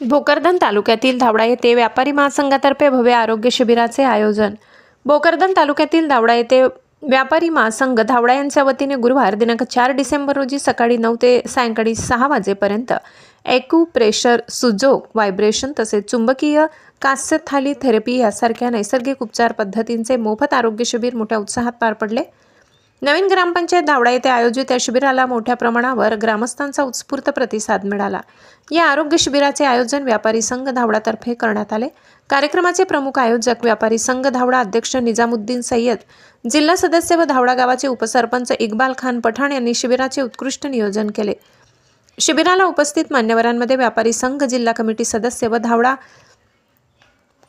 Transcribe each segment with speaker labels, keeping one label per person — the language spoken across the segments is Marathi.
Speaker 1: भोकरदन तालुक्यातील धावडा येथे व्यापारी महासंघातर्फे भव्य आरोग्य शिबिराचे आयोजन. भोकरदन तालुक्यातील धावडा येथे व्यापारी महासंघ धावडा यांच्या वतीने गुरुवार दिनांक चार डिसेंबर रोजी सकाळी नऊ ते सायंकाळी सहा वाजेपर्यंत एकू प्रेशर सुजोग व्हायब्रेशन तसेच चुंबकीय कास्य थाली थेरपी यासारख्या नैसर्गिक उपचार पद्धतींचे मोफत आरोग्य शिबिर मोठ्या उत्साहात पार पडले. नवीन ग्रामपंचायत धावडा येथे आयोजित या शिबिराला मोठ्या प्रमाणावर ग्रामस्थांचा उत्स्फूर्त प्रतिसाद मिळाला. या आरोग्य शिबिराचे आयोजन व्यापारी संघ धावडातर्फे करण्यात आले. कार्यक्रमाचे प्रमुख आयोजक व्यापारी संघ धावडा अध्यक्ष निजामुद्दीन सय्यद जिल्हा सदस्य व धावडा गावाचे उपसरपंच इक्बाल खान पठाण यांनी शिबिराचे उत्कृष्ट नियोजन केले. शिबिराला उपस्थित मान्यवरांमध्ये व्यापारी संघ जिल्हा कमिटी सदस्य व धावडा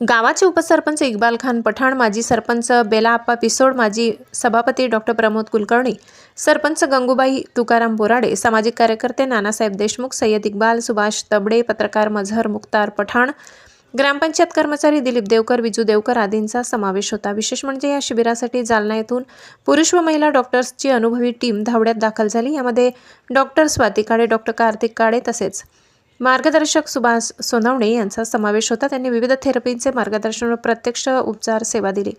Speaker 1: गावाचे उपसरपंच इक्बाल खान पठाण माजी सरपंच बेलाप्पा पिसोड माजी सभापती डॉक्टर प्रमोद कुलकर्णी सरपंच गंगूबाई तुकाराम बोराडे सामाजिक कार्यकर्ते नानासाहेब देशमुख सय्यद इक्बाल सुभाष तबडे पत्रकार मझहर मुख्तार पठाण ग्रामपंचायत कर्मचारी दिलीप देवकर विजू देवकर आदींचा समावेश होता. विशेष म्हणजे या शिबिरासाठी जालना येथून पुरुष व महिला डॉक्टर्सची अनुभवी टीम धावड्यात दाखल झाली. यामध्ये डॉक्टर स्वाती काळे डॉक्टर कार्तिक काळे तसेच मार्गदर्शक सुभाष सोनवणे यांचा समावेश होता. त्यांनी विविध थेरपींचे मार्गदर्शन व प्रत्यक्ष उपचार सेवा दिली.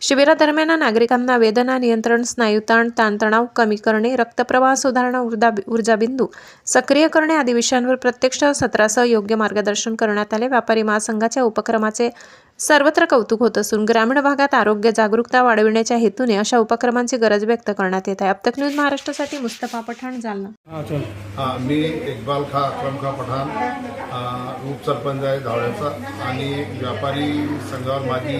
Speaker 1: शिबिरादरम्यान नागरिकांना वेदना नियंत्रण स्नायुताण ताणतणाव कमी करणे रक्तप्रवाह सुधारणा ऊर्जा ऊर्जाबिंदू सक्रिय करणे आदी विषयांवर प्रत्यक्ष सत्रासह योग्य मार्गदर्शन करण्यात आले. व्यापारी महासंघाच्या उपक्रमाचे सर्वत्र कौतुक होत असून ग्रामीण भागात आरोग्य जागरूकता वाढविण्याच्या हेतूने अशा उपक्रमांची गरज व्यक्त करण्यात येत आहे. अबतक न्यूज महाराष्ट्रासाठी मुस्तफा पठाण जालना.
Speaker 2: हा चल.
Speaker 3: हा मी इक्बाल खा अक्रम खा पठाण अ, उपसरपंच आहे धावड्याचा आणि व्यापारी संघावर माझी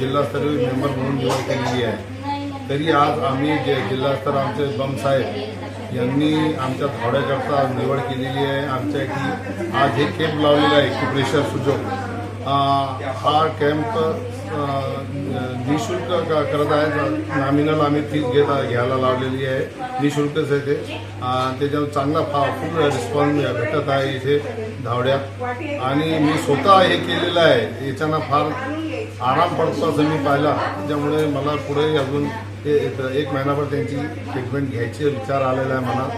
Speaker 3: जिल्हास्तरीय मेंबर म्हणून निवड केलेली आहे. तरी आज आम्ही जे जिल्हास्तर आमचे बम साहेब यांनी आमच्या धावड्याकरता निवड केलेली आहे. आमच्या इथे आज हे कॅम्प लावलेला आहे की प्रेशर सुजोग हा कॅम्प निशुल्क क- करत आहे नॉमिनल आम्ही फीस घेत घ्यायला लावलेली आहे निशुल्कच आहे ते त्याच्यावर चांगला फा खूप रिस्पॉन्स भेटत आहे इथे धावड्यात आणि मी स्वतः हे केलेलं आहे याच्यानं फार आराम पडतो असं मी पाहिला त्याच्यामुळे मला पुढे अजून ते एक महिनाभर त्यांची ट्रीटमेंट घ्यायची विचार आलेला आहे मला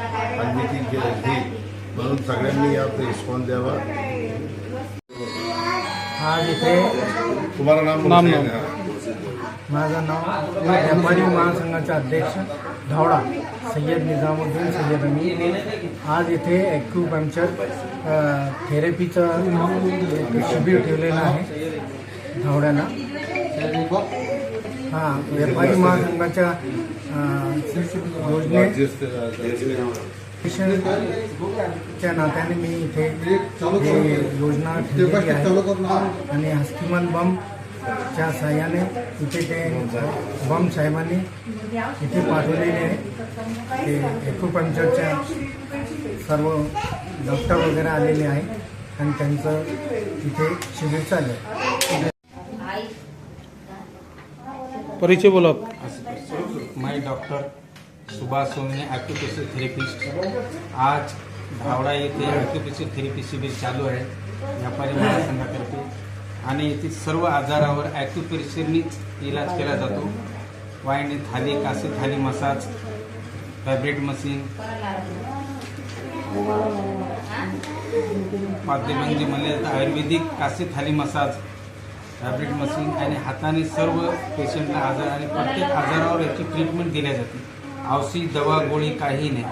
Speaker 3: आणि मी ती घे घे म्हणून सगळ्यांनी यात रिस्पॉन्स द्यावा
Speaker 2: आज इथे
Speaker 3: तुम्हाला नाम
Speaker 2: नाम नाम. माझं नाव व्यापारी महासंघाचे अध्यक्ष धावडा सय्यद निजामुद्दीन सय्यद अमी आज इथे ॲक्युपंक्चर थेरपीचं शिबिर ठेवलेलं आहे धावड्याला हां व्यापारी महासंघाच्या योजने च्या नात्याने मी इथे ही योजना ठेवलेली आहे. आणि हस्तिमल बम च्या साह्याने इथे ते बम साहेबांनी इथे पाठवलेले आहे. ते एक्युपंक्चरच्या सर्व डॉक्टर वगैरे आलेले आहेत आणि त्यांचं इथे शिबिर चालू आहे
Speaker 4: परिचय बोला.
Speaker 5: मैं doctor Subhash Somne acupressure therapist आज धावडा येथे ॲक्युपेशर थेरपी शिबिर चालू आहे. व्यापारी महासंघातर्फे. आणि येथे सर्व आजारावर ॲक्युपेशरनीच इलाज केला जातो. वायने थाली कासे थाली मसाज व्हायब्रेट मशीन माध्यमांची म्हणले जातं आयुर्वेदिक कासे थाली मसाज फॅब्रिक मशीन आणि हाताने सर्व पेशंटला आजार आणि प्रत्येक आजारावर याची ट्रीटमेंट दिल्या जाते. આવસી દવા ગોળી કાઢીને.